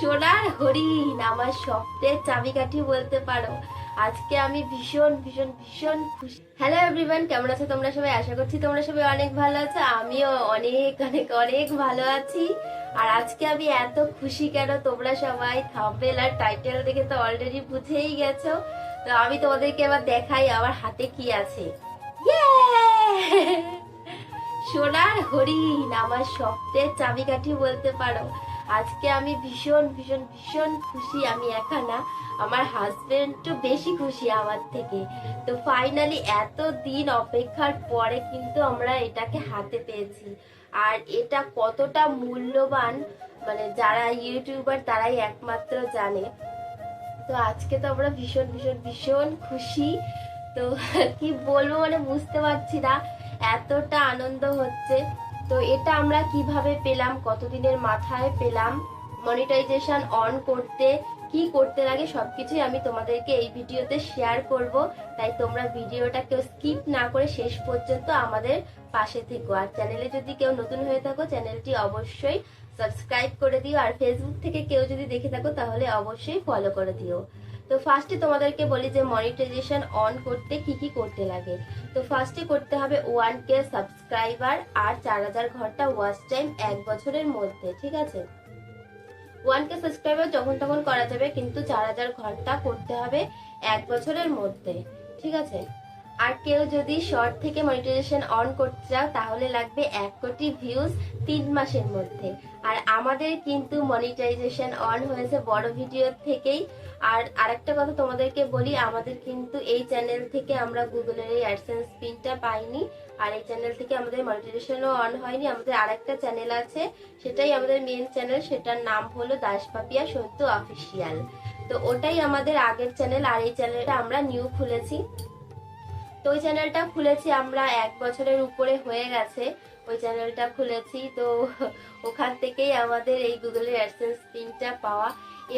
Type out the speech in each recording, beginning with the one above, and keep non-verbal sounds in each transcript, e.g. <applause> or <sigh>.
সোনার হরিণ, আমার স্বপ্নের চাবিকাঠি বলতে পারো। আজকে আমি ভীষণ ভীষণ ভীষণ খুশি। হ্যালো এভরিওয়ান কেমন আছো তোমরা সবাই? আশা করছি তোমরা সবাই অনেক ভালো আছো। আমিও অনেক অনেক অনেক ভালো আছি। আর আজকে আমি এত খুশি কেন তোমরা সবাই? থাম্বেল আর টাইটেল দেখে তো অলরেডি বুঝেই গেছো। তো আমি তোমাদেরকে এবার দেখাই আমার হাতে কি আছে! সোনার হরিণ, আমার স্বপ্নের চাবিকাঠি বলতে পারো। আজকে আমি ভীষণ ভীষণ ভীষণ খুশি আমি একা না আমার হাজবেন্ড তো বেশি খুশি আমার থেকে। তো ফাইনালি এত দিন অপেক্ষার পরে কিন্তু আমরা এটাকে হাতে পেয়েছি। আর এটা কতটা মূল্যবান মানে যারা ইউটিউবার তারাই একমাত্র জানে। তো আজকে তো আমরা ভীষণ ভীষণ ভীষণ খুশি। তো কি বলব মানে বুঝতে পারছি না, এতটা আনন্দ হচ্ছে। তো এটা আমরা কীভাবে পেলাম? কতদিনের মাথায় পেলাম? মনিটাইজেশন অন করতে কি করতে লাগে সবকিছুই আমি তোমাদেরকে এই ভিডিওতে শেয়ার করব। তাই তোমরা ভিডিওটা কেউ স্কিপ না করে শেষ পর্যন্ত আমাদের পাশে থেকো। আর চ্যানেলে যদি কেউ নতুন হয়ে থাকো চ্যানেলটি অবশ্যই সাবস্ক্রাইব করে দিও। আর ফেসবুক থেকে কেউ যদি দেখে থাকো, তাহলে অবশ্যই ফলো করে দিও। তো ফার্স্টে তোমাদেরকে বলি যে মনিটাইজেশন অন করতে কি কি করতে লাগে। তো ফার্স্টে করতে হবে ওয়ান কে সাবস্ক্রাইবার আর চার হাজার ঘণ্টা ওয়াচ টাইম এক বছরের মধ্যে, ঠিক আছে? ওয়ান কে সাবস্ক্রাইবার যখন তখন করা যাবে, কিন্তু চার হাজার ঘণ্টা করতে হবে এক বছরের মধ্যে, ঠিক আছে? আর কেউ যদি শর্ট থেকে মনিটাইজেশন অন করতে চাও, তাহলে লাগবে এক কোটি ভিউজ তিন মাসের মধ্যে। আর আমাদের কিন্তু মনিটাইজেশন অন হয়েছে বড় ভিডিও থেকেই। আর আরেকটা কথা তোমাদেরকে বলি, আমাদের কিন্তু এই চ্যানেল থেকে আমরা গুগলের এই অ্যাডসেন্স পিনটা পাইনি, আর এই চ্যানেল থেকে আমাদের মনিটাইজেশনও অন হয়নি। আমাদের আরেকটা চ্যানেল আছে, সেটাই আমাদের মেন চ্যানেল সেটার নাম হলো দাসপাপিয়া সত্য অফিসিয়াল তো ওটাই আমাদের আগের চ্যানেল আর এই চ্যানেলটা আমরা নিউ খুলেছি। তো ওই চ্যানেলটা খুলেছি আমরা এক বছরের উপরে হয়ে গেছে, ওই চ্যানেলটা খুলেছি। তো ওখান থেকেই আমাদের এই গুগলের অ্যাডসেন্স পিনটা পাওয়া।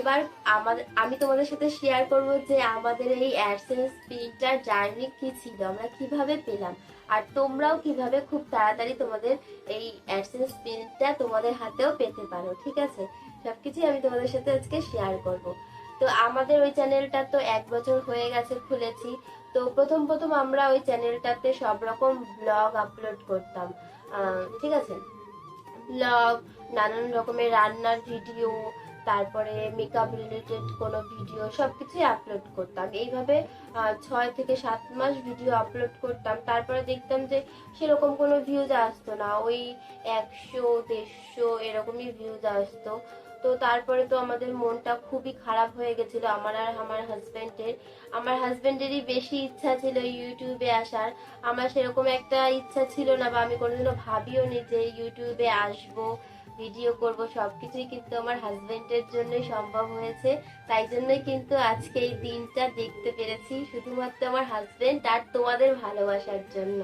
এবার আমাদের, আমি তোমাদের সাথে শেয়ার করব যে আমাদের এই অ্যাডসেন্স পিনটার জার্নি কি ছিল, আমরা কীভাবে পেলাম, আর তোমরাও কীভাবে খুব তাড়াতাড়ি তোমাদের এই অ্যাডসেন্স পিনটা তোমাদের হাতেও পেতে পারো, ঠিক আছে? সবকিছুই আমি তোমাদের সাথে আজকে শেয়ার করব। তো আমাদের ওই চ্যানেলটা তো এক বছর হয়ে গেছে খুলেছি, তো প্রথম প্রথম আমরা ওই চ্যানেলটাতে সব রকম ব্লগ আপলোড করতাম ঠিক আছে? ব্লগ নানান রকমের রান্নার ভিডিও তারপরে মেকআপ রিলেটেড কোনো ভিডিও সব কিছুই আপলোড করতাম। এইভাবে ছয় থেকে সাত মাস ভিডিও আপলোড করতাম। তারপরে দেখতাম যে সেরকম কোনো ভিউজ আসতো না। ওই একশো, দেড়শো এরকমই ভিউজ আসতো। তো তারপরে তো আমাদের মনটা খুবই খারাপ হয়ে গেছিল। আমার আর আমার হাজবেন্ডের আমার হাজবেন্ডেরই বেশি ইচ্ছা ছিল ইউটিউবে আসার। আমার সেরকম একটা ইচ্ছা ছিল না বা আমি কোনোদিনও ভাবিও নি যে ইউটিউবে আসব। ভিডিও করব, সবকিছুই কিন্তু আমার হাজবেন্ডের জন্যই সম্ভব হয়েছে। তাই জন্যই কিন্তু আজকে এই দিনটা দেখতে পেরেছি, শুধুমাত্র আমার হাজবেন্ড আর তোমাদের ভালোবাসার জন্য।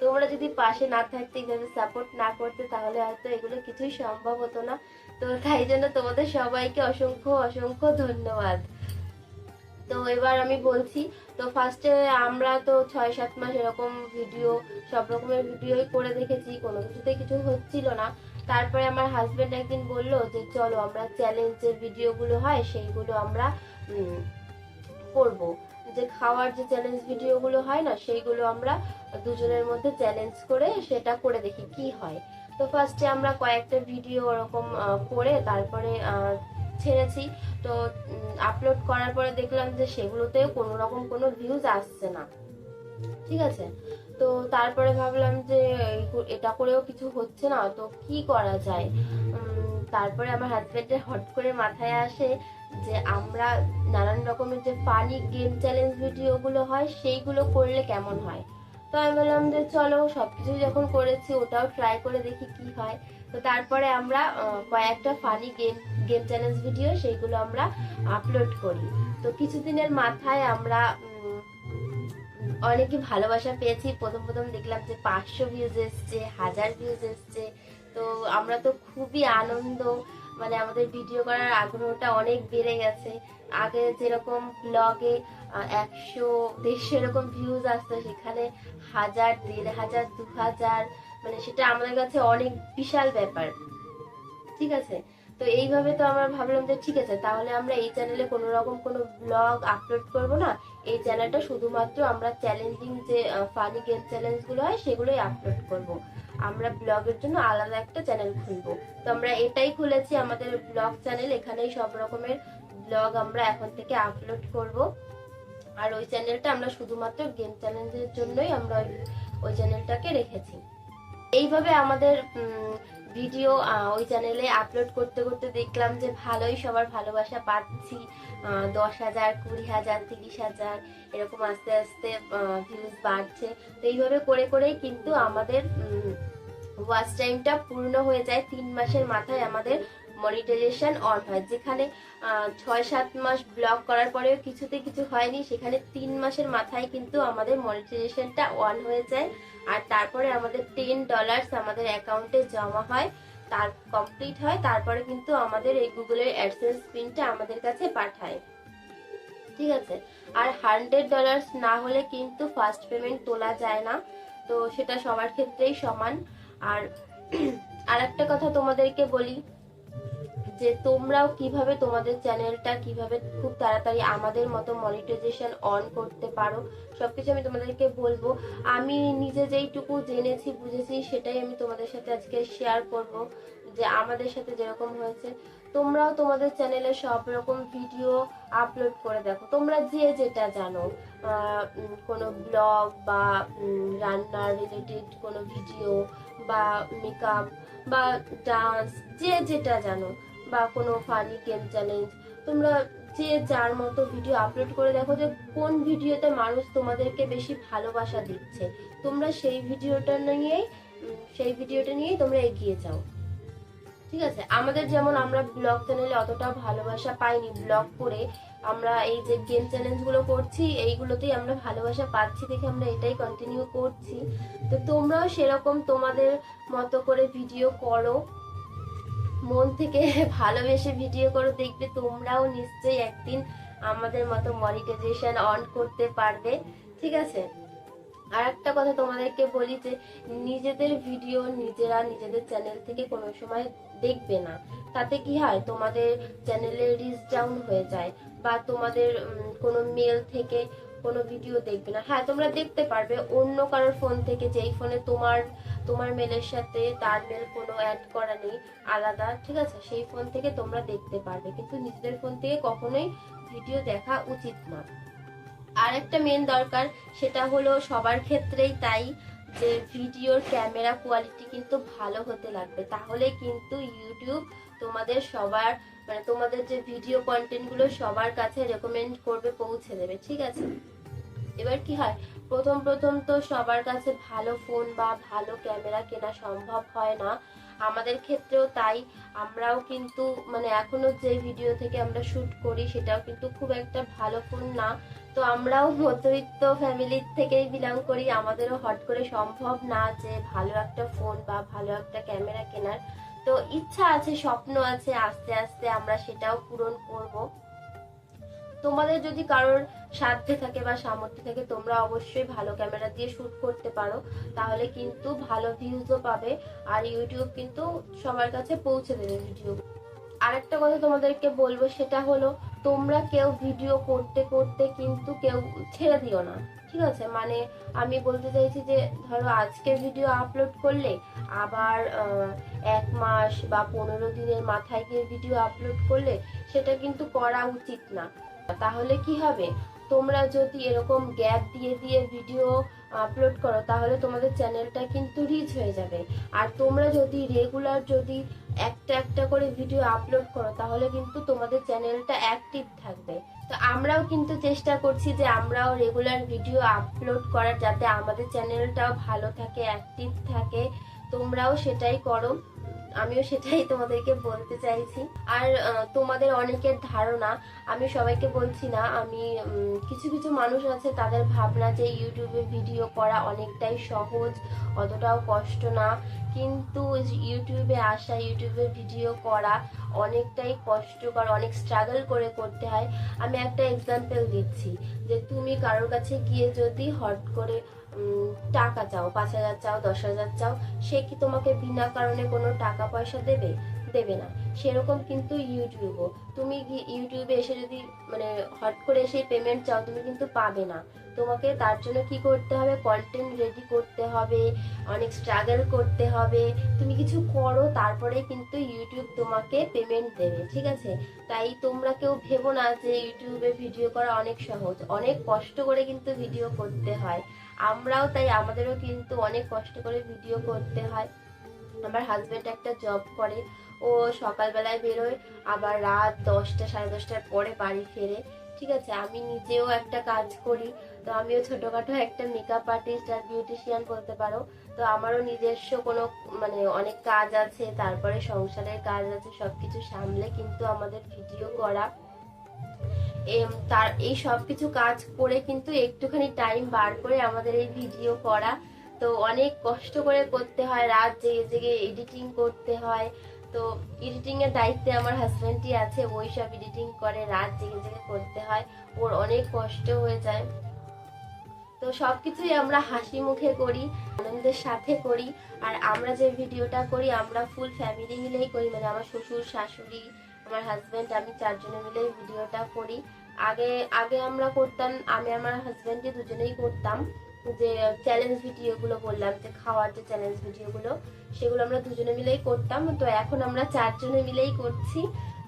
তোমরা যদি পাশে না থাকতে এইভাবে সাপোর্ট না করতে, তাহলে হয়তো এগুলো কিছুই সম্ভব হতো না। তো তাই জন্য তোমাদের সবাইকে অসংখ্য অসংখ্য ধন্যবাদ। তো এবার আমি বলছি, তো ফার্স্টে আমরা তো ছয় সাত মাস এরকম ভিডিও সব রকমের ভিডিওই করে দেখেছি, কোনো কিছুতে কিছু হচ্ছিল না। তারপরে আমার হাজবেন্ড একদিন বলল যে, চলো আমরা চ্যালেঞ্জের ভিডিওগুলো হয়, সেইগুলো আমরা করব। যে খাওয়ার যে চ্যালেঞ্জ ভিডিওগুলো হয় না, সেইগুলো আমরা দুজনের মধ্যে চ্যালেঞ্জ করে সেটা করে দেখি কি হয়। তো ফার্স্টে আমরা কয়েকটা ভিডিও ওরকম করে তারপরে ছেড়েছি। তো আপলোড করার পরে দেখলাম যে সেগুলোতেও কোনো রকম কোনো ভিউজ আসছে না। ঠিক আছে? তো তারপরে ভাবলাম যে, এটা করেও কিছু হচ্ছে না, তো কি করা যায়? তারপরে আমার হাজবেন্ডের হট করে মাথায় আসে যে, আমরা নানান রকমের যে ফানি গেম চ্যালেঞ্জ ভিডিওগুলো হয়, সেইগুলো করলে কেমন হয়? তো আমি বললাম যে, চলো সবকিছু যখন করেছি, ওটাও ট্রাই করে দেখি কি হয়। তো তারপরে আমরা কয়েকটা funny game game challenge video সেইগুলো আমরা আপলোড করি। তো কিছুদিনের মাথায় আমরা অনেকে ভালোবাসা পেয়েছি। প্রথম প্রথম দেখলাম যে পাঁচশো ভিউজ এসছে, হাজার ভিউজ এসছে। তো আমরা তো খুবই আনন্দ মানে আমাদের ভিডিও করার আগ্রহটা অনেক বেড়ে গেছে। আগে যেরকম ব্লগে একশো, দেড়শো এরকম ভিউজ আসতো, সেখানে হাজার, দেড় হাজার, দু হাজার মানে সেটা আমাদের কাছে অনেক বিশাল ব্যাপার। ঠিক আছে? তো এইভাবে তো আমরা ভাবলাম যে ঠিক আছে, তাহলে আমরা এই চ্যানেলে কোনো রকম কোনো ব্লগ আপলোড করব না। এই চ্যানেলটা শুধুমাত্র আমরা চ্যালেঞ্জিং যে ফানি গেম চ্যালেঞ্জগুলো হয় সেগুলোই আপলোড করব। আমরা ব্লগের জন্য আলাদা একটা চ্যানেল খুলবো। তো আমরা এটাই খুলেছি আমাদের ব্লগ চ্যানেল এখানেই সব রকমের ব্লগ আমরা এখন থেকে আপলোড করব। আর ওই চ্যানেলটা আমরা শুধুমাত্র গেম চ্যালেঞ্জের জন্যই আমরা ওই- চ্যানেলটাকে রেখেছি। এইভাবে আমাদের ভিডিও ওই চ্যানেলে আপলোড করতে করতে দেখলাম যে ভালোই সবার ভালোবাসা পাচ্ছি। দশ হাজার, কুড়ি হাজার, তিরিশ হাজার, এরকম আস্তে আস্তে ভিউজ বাড়ছে। তো এইভাবে করে করেই কিন্তু আমাদের ওয়াচ টাইমটা পূর্ণ হয়ে যায় তিন মাসের মাথায় আমাদের মনিটাইজেশন অন হয়। যেখানে ছয় সাত মাস ব্লক করার পরেও কিছুতে কিছু হয়নি। সেখানে তিন মাসের মাথায় কিন্তু আমাদের মনিটাইজেশনটা অন হয়ে যায়। আর তারপরে আমাদের টেন ডলার্স আমাদের অ্যাকাউন্টে জমা হয়, তার কমপ্লিট হয়। তারপরে কিন্তু আমাদের এই গুগলের অ্যাডসেন্স পিনটা আমাদের কাছে পাঠায়। ঠিক আছে? আর হান্ড্রেড ডলার্স না হলে কিন্তু ফার্স্ট পেমেন্ট তোলা যায় না। তো সেটা সবার ক্ষেত্রেই সমান। আর <clears throat> আর একটা কথা তোমাদেরকে বলি যে তোমরাও কীভাবে তোমাদের চ্যানেলটা কীভাবে খুব তাড়াতাড়ি আমাদের মতো মনিটাইজেশন অন করতে পারো, সবকিছু আমি তোমাদেরকে বলব। আমি নিজে যেইটুকু জেনেছি, বুঝেছি, সেটাই আমি তোমাদের সাথে আজকে শেয়ার করব, যে আমাদের সাথে যেরকম হয়েছে। তোমরাও তোমাদের চ্যানেলে সব রকম ভিডিও আপলোড করে দেখো। তোমরা যে যেটা জানো কোনো ব্লগ বা রান্নার রিলেটেড কোনো ভিডিও বা মেকআপ বা ডান্স যে যেটা জানো বা কোনো ফানি গেম চ্যালেঞ্জ তোমরা যে যার মতো ভিডিও আপলোড করে দেখো যে কোন ভিডিওতে মানুষ তোমাদেরকে বেশি ভালোবাসা দিচ্ছে। তোমরা সেই ভিডিওটা নিয়েই সেই ভিডিওটা নিয়েই তোমরা এগিয়ে যাও। ঠিক আছে? আমাদের যেমন আমরা ব্লগ চ্যানেলে অতটা ভালোবাসা পাইনি ব্লগ করে আমরা এই যে গেম চ্যালেঞ্জগুলো করছি, এইগুলোতেই আমরা ভালোবাসা পাচ্ছি দেখে আমরা এটাই কন্টিনিউ করছি। তো তোমরাও সেরকম তোমাদের মতো করে ভিডিও করো। মন থেকে ভালোবেসে ভিডিও করে দেখবে তোমরাও নিশ্চয়ই একদিন আমাদের মতো মনিটাইজেশন অন করতে পারবে, ঠিক আছে? আর একটা কথা তোমাদেরকে বলি যে, নিজেদের ভিডিও নিজেরা নিজেদের চ্যানেল থেকে কোনো সময় দেখবে না। তাতে কি হয়? তোমাদের চ্যানেলে রিচ ডাউন হয়ে যায় বা তোমাদের কোনো মেল থেকে কোনো ভিডিও দেখবে না। হ্যাঁ তোমরা দেখতে পারবে। অন্য কারোর ফোন থেকে যেই ফোনে তোমার তোমার মেলের সাথে তার মেল কোনো অ্যাড করা নেই, আলাদা, ঠিক আছে? সেই ফোন থেকে তোমরা দেখতে পারবে, কিন্তু নিজেদের ফোন থেকে কখনোই ভিডিও দেখা উচিত না। আর একটা মেন দরকার, সেটা হলো সবার ক্ষেত্রেই তাই যে ভিডিওর ক্যামেরা কোয়ালিটি কিন্তু ভালো হতে লাগবে। তাহলে কিন্তু ইউটিউব তোমাদের সবার মানে তোমাদের যে ভিডিও কন্টেন্টগুলো সবার কাছে রেকমেন্ড করবে, পৌঁছে দেবে, ঠিক আছে? এবার কি হয়? প্রথম প্রথম তো সবার কাছে ভালো ফোন বা ভালো ক্যামেরা কেনা সম্ভব হয় না। আমাদের ক্ষেত্রেও তাই। আমরাও কিন্তু মানে এখনও যে ভিডিও থেকে আমরা শুট করি, সেটাও কিন্তু খুব একটা ভালো ফোন না। তো আমরাও মধ্যবিত্ত ফ্যামিলির থেকেই বিলং করি। আমাদেরও হট করে সম্ভব না যে ভালো একটা ফোন বা ভালো একটা ক্যামেরা কেনার। তো ইচ্ছা আছে, স্বপ্ন আছে, আস্তে আস্তে আমরা সেটাও পূরণ করব। তোমাদের যদি কারোর সাধ্যে থাকে বা সামর্থ্য থাকে, তোমরা অবশ্যই ভালো ক্যামেরা দিয়ে শুট করতে পারো। তাহলে কিন্তু ভালো ভিউজও পাবে আর ইউটিউব কিন্তু সবার কাছে পৌঁছে দেবে ভিডিও আরেকটা কথা তোমাদেরকে বলব, সেটা হলো তোমরা কেউ ভিডিও করতে করতে কিন্তু কেউ ছেড়ে দিও না। ঠিক আছে? মানে আমি বলতে চাইছি যে, ধরো আজকে ভিডিও আপলোড করলে আবার এক মাস বা পনেরো দিনের মাথায় গিয়ে ভিডিও আপলোড করলে সেটা কিন্তু করা উচিত না। তাহলে কি হবে? তোমরা যদি এরকম গ্যাপ দিয়ে দিয়ে ভিডিও আপলোড করো, তাহলে তোমাদের চ্যানেলটা কিন্তু রিচ হয়ে যাবে। আর তোমরা যদি রেগুলার যদি একটা একটা করে ভিডিও আপলোড করো, তাহলে কিন্তু তোমাদের চ্যানেলটা অ্যাক্টিভ থাকবে। তো আমরাও কিন্তু চেষ্টা করছি যে আমরাও রেগুলার ভিডিও আপলোড করার, যাতে আমাদের চ্যানেলটাও ভালো থাকে অ্যাক্টিভ থাকে। তোমরাও সেটাই করো। আমিও সেটাই তোমাদেরকে বলতে চাইছি। আর তোমাদের অনেকের ধারণা, আমি সবাইকে বলছি না, আমি কিছু কিছু মানুষ আছে, তাদের ভাবনা যে ইউটিউবে ভিডিও করা অনেকটাই সহজ, অতটাও কষ্ট না। কিন্তু ইউটিউবে আসা, ইউটিউবে ভিডিও করা অনেকটাই কষ্টকর, অনেক স্ট্রাগল করে করতে হয়। আমি একটা এক্সাম্পল দিচ্ছি, যে তুমি কারোর কাছে গিয়ে যদি হট করে টাকা চাও, পাঁচ হাজার চাও, দশ হাজার চাও, সে কি তোমাকে বিনা কারণে কোনো টাকা পয়সা দেবে? দেবে না। সেরকম কিন্তু ইউটিউবও। তুমি ইউটিউবে এসে যদি মানে হট করে এসে পেমেন্ট চাও, তুমি কিন্তু পাবে না। তোমাকে তার জন্য কি করতে হবে? কন্টেন্ট রেডি করতে হবে, অনেক স্ট্রাগল করতে হবে। তুমি কিছু করো, তারপরে কিন্তু ইউটিউব তোমাকে পেমেন্ট দেবে, ঠিক আছে? তাই তোমরা কেউ ভেবো না যে ইউটিউবে ভিডিও করা অনেক সহজ। অনেক কষ্ট করে কিন্তু ভিডিও করতে হয়। আমরাও তাই, আমাদেরও কিন্তু অনেক কষ্ট করে ভিডিও করতে হয়। আমার হাজবেন্ড একটা জব করে। ও সকালবেলায় বেরোয়, আবার রাত দশটা, সাড়ে দশটার পরে বাড়ি ফেরে। ঠিক আছে, আমি নিজেও একটা কাজ করি। তো আমিও ছোটখাটো একটা মেকআপ আর্টিস্ট আর বিউটিশিয়ান বলতে পারো। তো আমারও নিজস্ব কোনো মানে অনেক কাজ আছে, তারপরে সংসারের কাজ আছে, সবকিছু সামলে কিন্তু আমাদের ভিডিও করা। তার, এই সব কিছু কাজ করে কিন্তু একটুখানি টাইম বার করে আমাদের এই ভিডিও করা। তো অনেক কষ্ট করে করতে হয়, রাত জেগে জেগে এডিটিং করতে হয়। তো এডিটিং এর দায়িত্বে আমার হাজব্যান্ডই আছে, ওই সব এডিটিং করে, রাত জেগে জেগে করতে হয়। ওর অনেক কষ্ট হয়ে যায়। তো সবকিছুই আমরা হাসি মুখে করি, আনন্দের সাথে করি, আর আমরা যে ভিডিওটা করি, আমরা ফুল ফ্যামিলি মিলেই করি। মানে আমার শ্বশুর, শাশুড়ি, আমার হাজব্যান্ড আমি চারজনে মিলেই ভিডিওটা করি। আগে আগে আমরা করতাম, আমি আমার হাজব্যান্ডে দুজনেই করতাম। যে চ্যালেঞ্জ ভিডিওগুলো বললাম, যে খাওয়ার যে চ্যালেঞ্জ ভিডিওগুলো সেগুলো আমরা দুজনে মিলেই করতাম। তো এখন আমরা চারজনে মিলেই করছি।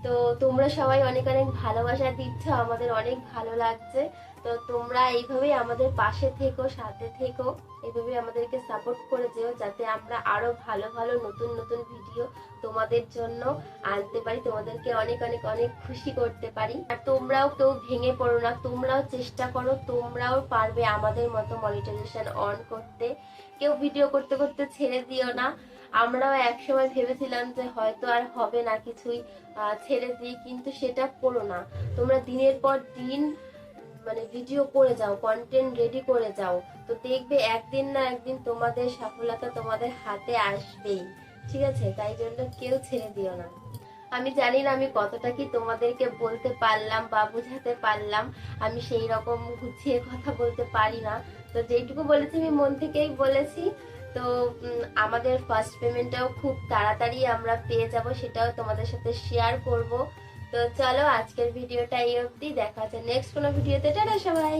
তো তোমরা সবাই অনেক অনেক ভালোবাসা দিচ্ছ, আমাদের অনেক ভালো লাগছে। তো তোমরা এইভাবেই আমাদের পাশে থেকো, সাথে থেকো। এইভাবে আমাদেরকে সাপোর্ট করে যেও যাতে আমরা আরও ভালো ভালো, নতুন নতুন ভিডিও তোমাদের জন্য আনতে পারি, তোমাদেরকে অনেক অনেক অনেক খুশি করতে পারি। আর তোমরাও কেউ ভেঙে পড়ো না, তোমরাও চেষ্টা করো, তোমরাও পারবে আমাদের মতো মনিটাইজেশন অন করতে। কেউ ভিডিও করতে করতে ছেড়ে দিও না। আমরাও একসময় ভেবেছিলাম যে হয়তো আর হবে না কিছুই ছেড়ে দিই কিন্তু সেটা করো না। তোমরা দিনের পর দিন মানে ভিডিও করে যাও কন্টেন্ট রেডি করে যাও, তো দেখবে একদিন না একদিন তোমাদের সফলতা তোমাদের হাতে আসবেই। ঠিক আছে? তাই জন্য কেউ ছেড়ে দিও না। আমি জানি না আমি কতটা কি তোমাদেরকে বলতে পারলাম বা বোঝাতে পারলাম, আমি সেই রকম গুছিয়ে কথা বলতে পারি না। তো যেটুকু বলেছি আমি মন থেকেই বলেছি। তো আমাদের ফার্স্ট পেমেন্টটাও খুব তাড়াতাড়ি আমরা পেয়ে যাব, সেটাও তোমাদের সাথে শেয়ার করব। তো চলো আজকের ভিডিওটা এই অবধি। দেখা হচ্ছে নেক্সট কোনো ভিডিওতে। টাটা সবাই।